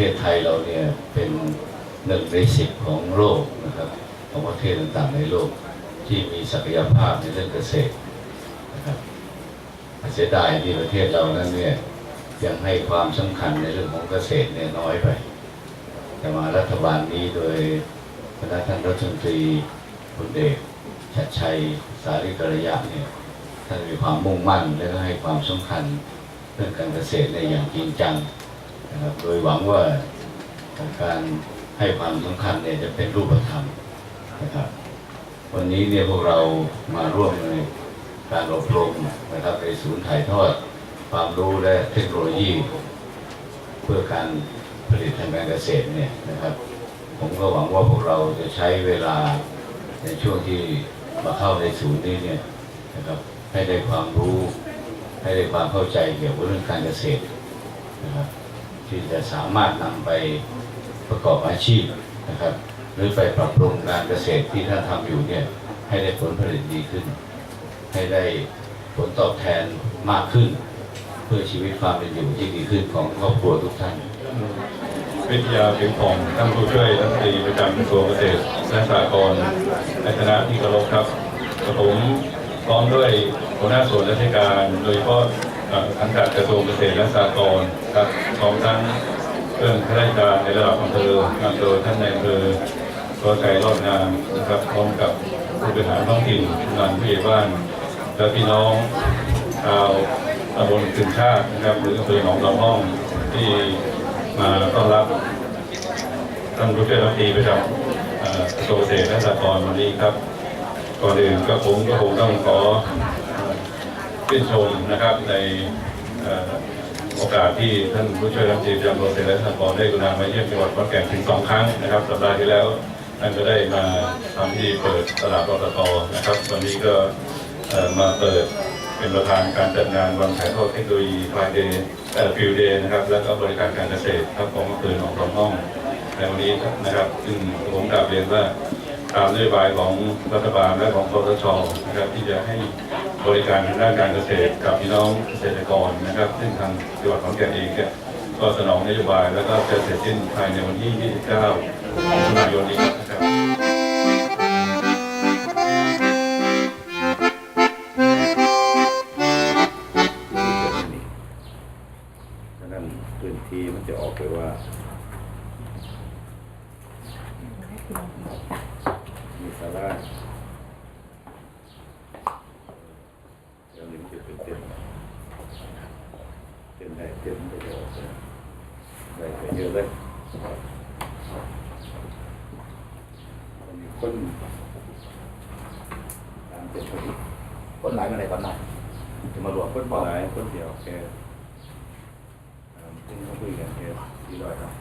ทศไทยเราเนี่ยเป็นหนึ่งในสิบของโลกนะครับของประเทศต่างๆในโลกที่มีศักยภาพในเรื่องเกษตรนะครับเสียดายที่ประเทศเรานั้นเนี่ยยังให้ความสำคัญในเรื่องของเกษตรเนี่ยน้อยไป แต่มารัฐบาลนี้โดยคณะท่านรัฐมนตรีคุณเดชชัดชัยสาริกระยะเนี่ยท่านมีความมุ่งมั่นและให้ความสำคัญเรื่องการเกษตรในอย่างจริงจัง นะครับโดยหวังว่าการให้ความสำคัญเนี่ยจะเป็นรูปธรรมนะครับ วันนี้เนี่ยพวกเรามาร่วมในการอบรมนะครับในศูนย์ถ่ายทอดความรู้และเทคโนโลยี เพื่อการผลิตทางการเกษตรเนี่ยนะครับ ผมก็หวังว่าพวกเราจะใช้เวลาในช่วงที่มาเข้าในศูนย์นี้เนี่ยนะครับให้ได้ความรู้ ให้ได้ความเข้าใจเกี่ยวกับเรื่องการเกษตรนะครับ ที่จะสามารถนำไปประกอบอาชีพนะครับ หรือไปปรับปรุงการเกษตรที่ท่านทำอยู่เนี่ยให้ได้ผลผลิตดีขึ้น ให้ได้ผลตอบแทนมากขึ้น เพื่อชีวิตความเป็นอยู่ที่ดีขึ้นของครอบครัวทุกท่านวิทยาผิวผ่องท่านผู้ช่วยรัฐมนตรีประจำกระทรวงเกษตรและสหกรณ์ในคณะที่เคารพครับกับผมพร้อมด้วยหัวหน้าส่วนราชการโดยเฉพาะ สังกัดกระทรวงเกษตรและสหกรณ์ครับพร้อมทั้งเรื่องข้าราชการในระดับอำเภอนำโดยท่านนายอำเภอตัวไก่รอดงามนะครับพร้อมกับผู้บริหารท้องถิ่นงานผู้ใหญ่บ้านและพี่น้องชาวตำบลถึงชาตินะครับหรืออำเภอหนองลำห้องที่มาต้อนรับท่านผู้ช่วยรัฐมนตรีประจำกระทรวงเกษตรและสหกรณ์วันนี้ครับก่อนอื่นก็ผมก็คงต้องขอ ชื่นชมนะครับในโอกาสที่ท่านผู้ช่วยรัฐมนตรีจำรวงเกษตรและสหกรณ์ได้กรุณามาเยี่ยมจังหวัดขอนแก่นถึงสองครั้งนะครับสัปดาห์ที่แล้วท่านก็ได้มาทำที่เปิดตลาดปตทนะครับ วันนี้ก็มาเปิดเป็นประธานการจัดงานวันถ่ายทอดเทคโนโลยีไฟเดย์เอ่อฟิวเดย์นะครับ แล้วก็บริการการเกษตรครับของอำเภอหนองสองห้องในวันนี้นะครับซึ่งผมกลับเรียนว่าตามนโยบายของรัฐบาลและของคอสชนะครับที่จะให้ บริการทางด้านการเกษตรกับพี่น้องเกษตรกรนะครับ ซึ่งทางจังหวัดขอนแก่นเองเนี่ยก็สนองนโยบายแล้วก็จะเสร็จสิ้นภายในวันที่ 29มิถุนายนนี้ เยอะเลยมันมีคนตามเต็มพอดีคนหลายมาไหนก่อนหน่อยจะมารวมคนบ่หลายคนเดียวแค่อ่าซึ่งเขาคุยกันแค่สี่ร้อยครับ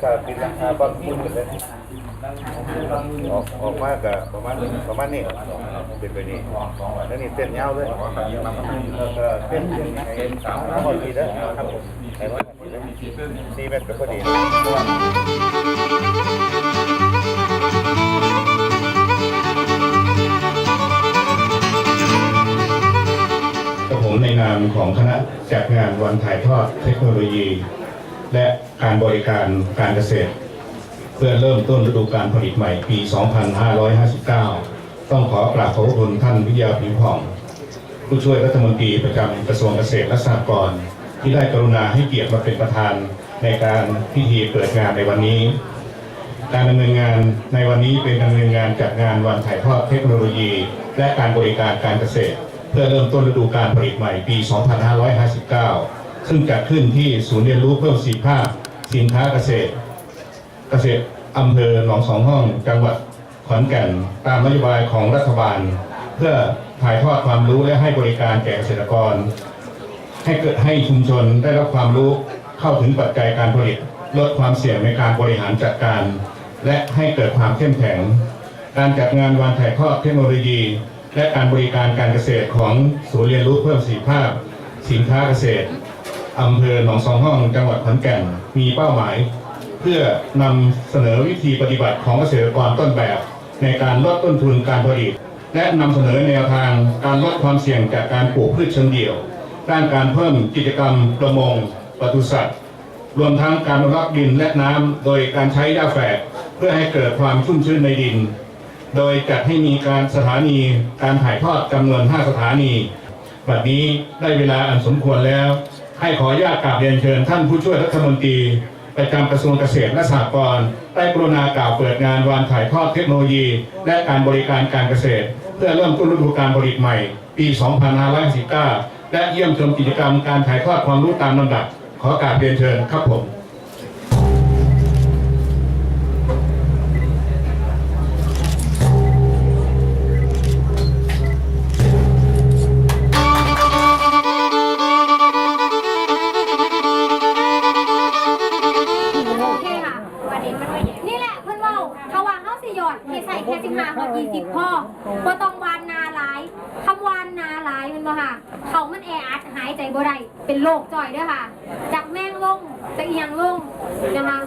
แต่ถ้าปิดราคาก็พุ่งกันเลยออกออกมากกับประมาณประมาณนี้เป็นไปนี้แล้วนี่เต้นยาวเลยแล้วก็เต้นเต้นสามร้อยปีแล้วครับผมไอ้ว่าสี่เมตรก็พอดีผมในนามของคณะจัดงานวันถ่ายทอดเทคโนโลยี และ การบริการการเกษตร เพื่อเริ่มต้นฤดูการผลิตใหม่ปี 2559 ต้องขอกราบขอบคุณท่านวิทยาผิวผ่อง ผู้ช่วยรัฐมนตรีประจำกระทรวงเกษตรและสหกรณ์ที่ได้กรุณาให้เกียรติมาเป็นประธานในการพิธีเปิดงานในวันนี้ การดำเนินงานในวันนี้เป็นการดำเนินงานจัดงานวันถ่ายทอดเทคโนโลยี และการบริการการเกษตร เพื่อเริ่มต้นฤดูการผลิตใหม่ปี 2559 ซึ่งจัดขึ้นที่ศูนย์เรียนรู้เพิ่มสีภาพ สินค้าเกษตร เกษตรอำเภอหนองสองห้อง จังหวัดขอนแก่นตามนโยบายของรัฐบาล เพื่อถ่ายทอดความรู้และให้บริการแก่เกษตรกร ให้เกิดให้ชุมชนได้รับความรู้เข้าถึงปัจจัยการผลิต ลดความเสี่ยงในการบริหารจัดการ และให้เกิดความเข้มแข็ง การจัดงานวันถ่ายทอดเทคโนโลยี และการบริการการเกษตรของศูนย์เรียนรู้เพิ่มประสิทธิภาพ สินค้าเกษตร อำเภอหนองสองห้องจังหวัดขอนแก่นมีเป้าหมาย เพื่อนำเสนอวิธีปฏิบัติของเกษตรกรต้นแบบ ในการลดต้นทุนการผลิต และนำเสนอแนวทางการลดความเสี่ยงจากการปลูกพืชเชิงเดี่ยว ด้านการเพิ่มกิจกรรมประมงปศุสัตว์ รวมทั้งการรักดินและน้ำโดยการใช้หญ้าแฝกเพื่อให้เกิดความชุ่มชื้นในดิน โดยจัดให้มีการสถานีการถ่ายทอดจำนวน 5 สถานี บัดนี้ได้เวลาอันสมควรแล้ว ให้ขออนุญาตกราบเรียนเชิญท่านผู้ช่วยรัฐมนตรีประจำกระทรวงเกษตรและสหกรณ์ได้กรุณากล่าวเปิดงานวันถ่ายทอดเทคโนโลยี และการบริการการเกษตร เพื่อเริ่มต้นฤดูการผลิตใหม่ ปี 2559 และเยี่ยมชมกิจกรรมการถ่ายทอดความรู้ตามลำดับ ขอกราบเรียนเชิญครับผม ค่ะ เขามันแออัดหายใจบ่ได้เป็นโรคจ่อยเด้วยค่ะ จากแม่งลงจะเอียงลงนะคะ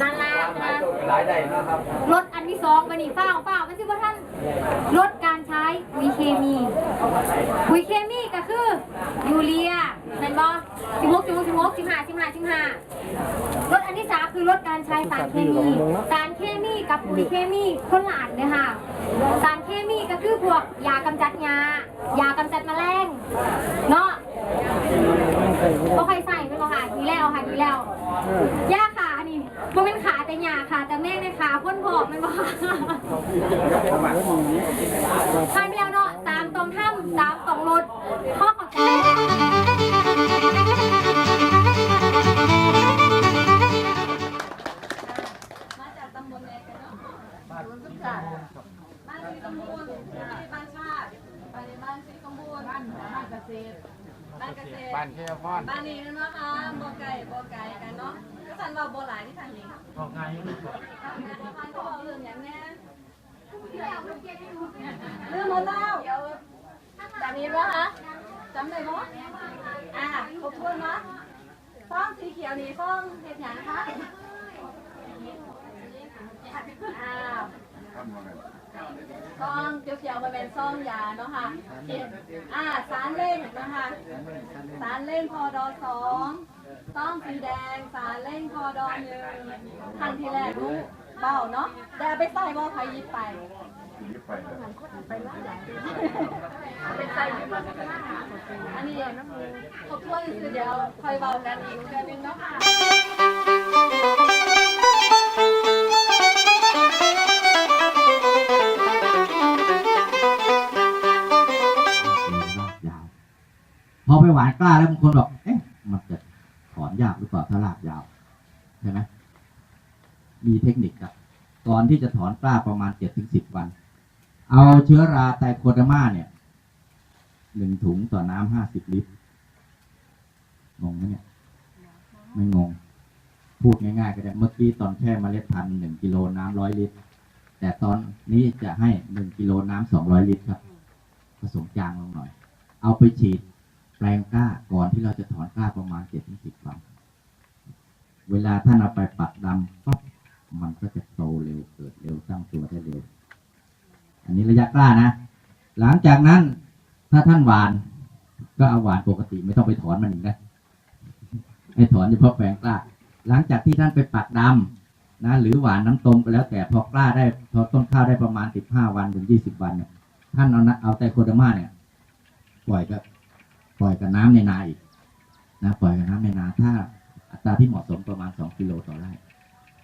นั่นละนะคะลดอันที่สองมานี่เฝ้าเฝ้ามันสิว่าท่านลดการ ใช้ปุ๋ยเคมีปุ๋ยเคมีก็คือยูเรียแม่นบ่สิบหกสิบหกสิบหกสิบห้าสิบห้าสิบห้าลดอันที่สามคือลดการใช้สารเคมี สารเคมีกับปุ๋ยเคมีคนละอันเลยค่ะ สารเคมีก็คือพวกยากำจัดงายากำจัดแมลงเนาะก็ค่อยใส่ไปค่ะดีแล้วค่ะดีแล้วยาขา นี่มันเป็นขาแต่ยาค่ะ แต่แม่งในขาพ่นผอกมันบ่ค่ะทานไปแล้วเนาะตามตรงถ้ำตามตรงรถข้อขอบใจมาจากตำบลอะไรกันเนาะบ้านสีสมบูรณ์บ้านสีสมบูรณ์บ้านชาติบ้านบ้านสีสมบูรณ์บ้านบ้านเกษตรบ้านเกษตรบ้านเชียร์พอนบ้านนี้เนาะค่ะบ่ไก่บ่ไก่กันเนาะก็ สันว่าบ่หลายที่ทางนี้บ่ไก่บ้านก็บอกเรื่องอย่างแน่เรื่องหมดแล้วแบบนี้วะคะจำได้บ่อ่าครบถ้วนเนาะฟองสีเขียวนี่ฟองเห็ดหยังคะอ้าวซองเขียวๆมาเป็นซองยาเนาะค่ะเขียนอ่าสารเล่งนะคะสารเล่งพอดอสอง ซองสีแดงสารเล่งพอดอนึ่งครั้งที่แรกรู้เบาเนาะแต่เอาไปใส่บ่ใครยิบไปไปใส่อันนี้ครบถ้วนคือเดี๋ยวคอยเบากันอีกเดือนนึงเนาะค่ะพอไปหวานกล้าแล้วบางคนบอก เอ๊ะ มันจะถอน ยากหรือเปล่าถ้ารากยาวใช่ไหมมีเทคนิคครับ ก่อนที่จะถอนกล้าประมาณเจ็ดถึงสิบวัน เอาเชื้อราไตโคเดมาเนี่ยหนึ่งถุงต่อน้ำห้าสิบลิตรงงไหมเนี่ย ไม่งง พูดง่ายๆก็ได้เมื่อกี้ตอนแช่มเมล็ดพันธุ์หนึ่งกิโลน้ำร้อยลิตร แต่ตอนนี้จะให้หนึ่งกิโลน้ำสองร้อยลิตรครับ ผสมจางลงหน่อย เอาไปฉีดแปลงกล้าก่อนที่เราจะถอนกล้าประมาณเจ็ดถึงสิบวัน เวลาท่านเอาไปปักดำปั๊บมันก็จะโตเร็วเกิดเร็วสร้างตัวได้เร็ว อันนี้ระยะกล้านะ หลังจากนั้นถ้าท่านหวาน ก็เอาหวานปกติไม่ต้องไปถอนมันอีกนะให้ถอนเฉพาะแปลงกล้า หลังจากที่ท่านไปปักดำนะหรือหวานน้ำตมก็แล้วแต่พอกล้าได้พอต้นข้าวได้ประมาณสิบห้าวันถึงยี่สิบวันเนี่ยท่านเอานะเอาไตรโคดอร์มาเนี่ยปล่อยกับปล่อยกับน้ำในนาอีกนะปล่อยกับน้ำในนาถ้า อัตราที่เหมาะสมประมาณสองกิโลต่อไร่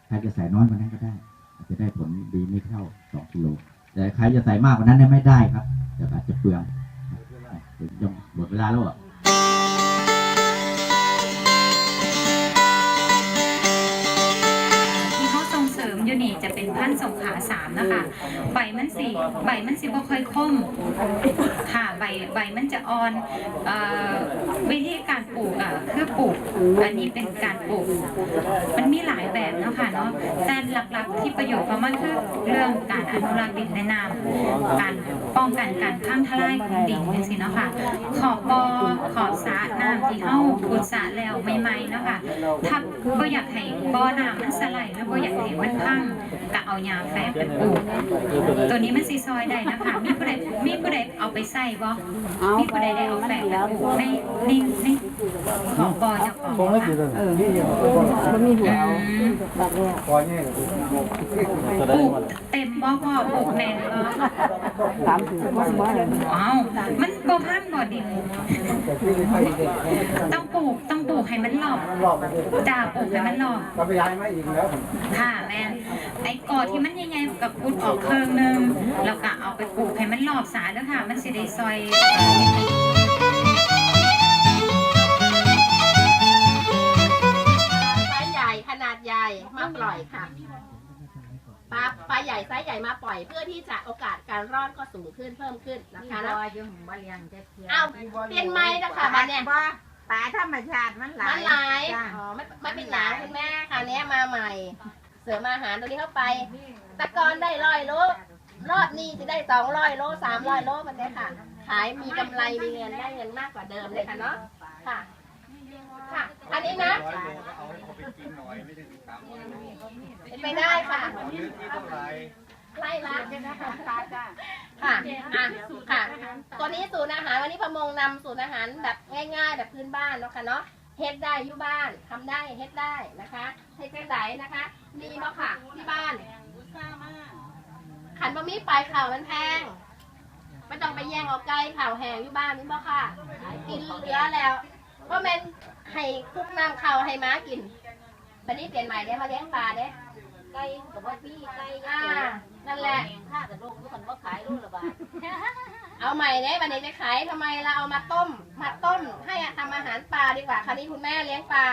ใครจะใส่น้อยกว่านั้นก็ได้ อาจจะได้ผลดีไม่เท่าสองกิโล แต่ใครจะใส่มากกว่านั้นเนี่ยไม่ได้ครับเดี๋ยวอาจจะเปลืองเดี๋ยวหมดเวลาแล้วเหรอที่ อยู่นี่จะเป็นพันธุ์สงขาสามนะคะ ใบมันสีใบมันสีบ่ค่อยคมค่ะใบใบมันจะอ่อนออวิธีการปลูกอะคือปลูกอันนี้เป็นการปลูก มันมีหลายแบบเนาะค่ะเนาะแต่หลักๆที่ประโยชน์ของมันคือเรื่องการอนุรักษ์ดินและน้ำการป้องกันการพังทลายของดินจังซี่เนาะค่ะขอบบ่อขอบสระน้ำที่เฮาขุดสระแล้วใหม่ๆเนาะค่ะถ้าบ่อยากให้บ่อน้ำมันสไลด์แล้วบ่อยากให้มันพังก็เอาหญ้าแฝกไปปลูกตัวนี้มันสิซอยได้นะคะ มีผู้ใดมีผู้ใดเอาไปใส่บ่มีผู้ใดได้เอาแฝกไปปลูกในในในของบ่อเจ้าของบ่ค่ะเออมันมีหัวเอาอืมแบบเนี้ยปลูกเต็มบ่พอปลูกแน่นบ่สามสิบว่าว่าอะไรอ้าวมันบ่พังบ่ดินต้องปลูกต้องปลูกให้มันรอบจ้าปลูกให้มันรอบก็ไปย้ายมาอีกแล้วค่ะแม่ไอ้กอที่มันใหญ่ๆกับกุดออกเครื่องนึงแล้วก็เอาไปปลูกให้มันรอบสายแล้วค่ะ มันสิได้ซอย มาปล่อยค่ะปลาปลาใหญ่ไซส์ใหญ่มาปล่อยเพื่อที่จะโอกาสการรอดก็สูงขึ้นเพิ่มขึ้นนะคะนะเอาเปลี่ยนไม้นะคะมาเนี่ยปลาธรรมชาติมันหลามัยนหลายอ๋อไม่ไม่เป็นหลายคุณแม่คราวนี้มาใหม่ เสริมอาหารตัวนี้เข้าไปแตะกอนได้ร้อยโลรอบนี้จะได้สองร้อยโลสามร้อยโลมันได้ค่ะ ขายมีกำไรมีเงินได้เงินมากกว่าเดิมเลยค่ะเนาะค่ะ ค่ะ อันนี้นะเป็นไปได้ค่ะไล่ละค่ะ อะ ค่ะ ตัวนี้สูตรอาหารวันนี้พะมงนำสูตรอาหารแบบง่าย ๆ แบบพื้นบ้านเนาะค่ะเนาะ เฮ็ดได้อยู่บ้านทำได้เฮ็ดได้นะคะเฮ็ดจังไดนะคะมีบ่ค่ะที่บ้านขันบะหมี่ปลายข่าวมันแพง ไม่ต้องไปแย่งเอาไก่ข่าวแห้งอยู่บ้านนี่บ่ค่ะ กินเหลือแล้ว ว่าแม่นให้คลุกน้ำข่าวให้ม้ากินบันนี้เปลี่ยนใหม่เด้มาเลี้ยงปลาเด้ไก่กับว่าพี่ไก่อ่านั่นแหละถ้าแต่ลูกทุกคนว่าขายลูกละบาทเอาใหม่เด้บันนี้จะขายทำไมเราเอามาต้ม มาต้มให้ทำอาหารปลาดีกว่า คราวนี้คุณแม่เลี้ยงปลา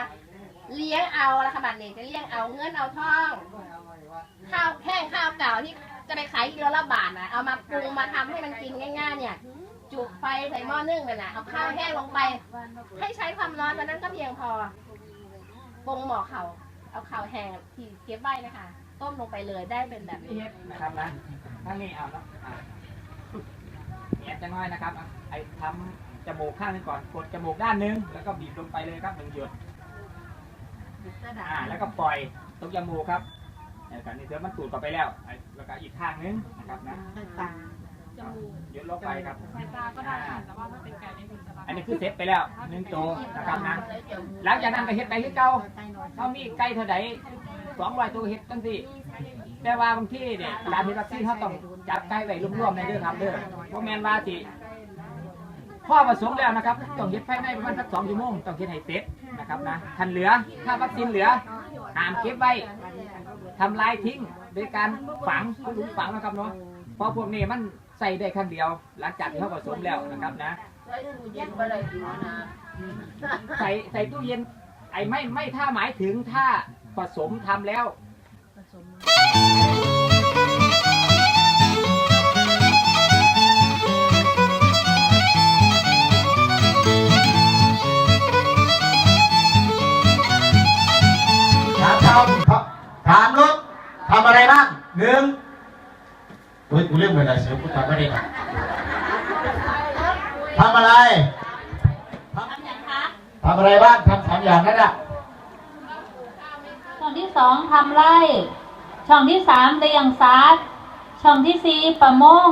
เลี้ยงเอาละค่ะบัดนี้จะเลี้ยงเอาเงินเอาทองข้าวแห้งข้าวเก่าที่จะไปขายกิโลละบาทนะเอามาปรุงมาทำให้มันกินง่าย ๆ เนี่ย จุไฟใส่หม้อนึ่งไปนะเอาข้าวแห้งลงไป ให้ใช้ความร้อนตอนนั้นก็เพียงพอปรุงหม้อเขาเอาข้าวแห้งที่เก็บไว้นะคะ ต้มลงไปเลยได้เป็นแบบนี้นะครับนะข้างนี้เอาแล้วอะเนี่ยจะน้อยนะครับอะไอ้ทำจมูกข้างหนึงก่อน กดจมูกด้านหนึง แล้วก็บีบลงไปเลยครับหนึ่งหยด อ่า แล้วก็ปล่อยตรงจมูกครับเนี่กันนี่เดี๋ยวมันสูดต่อไปแล้วไอ้แล้วก็อีกข้างหนึงนะครับนะ หยดลงไปครับอ่าอันนี้คือเซตไปแล้วหนึ่งตัวนะครับนะ หลังจากนั้นก็เฮ็ดไปคือเก่าเขามีไก่เท่าใดสองร้อยตัวเฮ็ดตั้งสี่แต่ว่าบางที่เนี่ยการเฮ็ดวัคซีนเขาต้องจับไก่ไว้รวมๆในเด้อครับเด้อเพราะแมนว่าสิพ่อผสมแล้วนะครับ ต้องเฮ็ดภายในประมาณสักสองชั่วโมงต้องเฮ็ดให้เสร็จนะครับนะทันเหลือถ้าวัคซีนเหลือห้ามเก็บไว้ทำลายทิ้งโดยการฝังถุงฝังนะครับเนาะเพราะพวกนี้มันใส่ได้ครั้งเดียว หลังจากที่เขาผสมแล้วนะครับนะใส่ใส่ตู้เย็น ไอ้ไม่ไม่ถ้าหมายถึงถ้าผสมทำแล้วถามทำถามรถทำอะไรบ้างหนึ่งเฮ้ยกูเรื่องอะไรเสือกูทำไม่ได้ก่อนทำอะไรทำอะไรบ้างทำสามอย่างนั่นแหละช่องที่สองทำไร่ ช่องที่สามเลี้ยงสัตว์ช่องที่สี่ประมง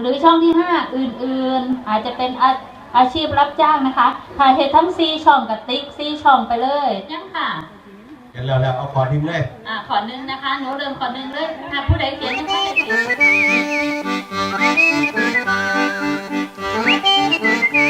หรือช่องที่ห้าอื่นๆ อาจจะเป็นอาอาชีพรับจ้างนะคะถ่ายเหตุทั้งสี่ช่องกับติ๊กสี่ช่องไปเลยยังค่ะ เห็นแล้วแล้วเอาขอนิ้งเลยอ่าขอนึงนะคะหนูเริ่มขอนึงเลยถ้าผู้ใดเขียนยังไม่ได้เขีย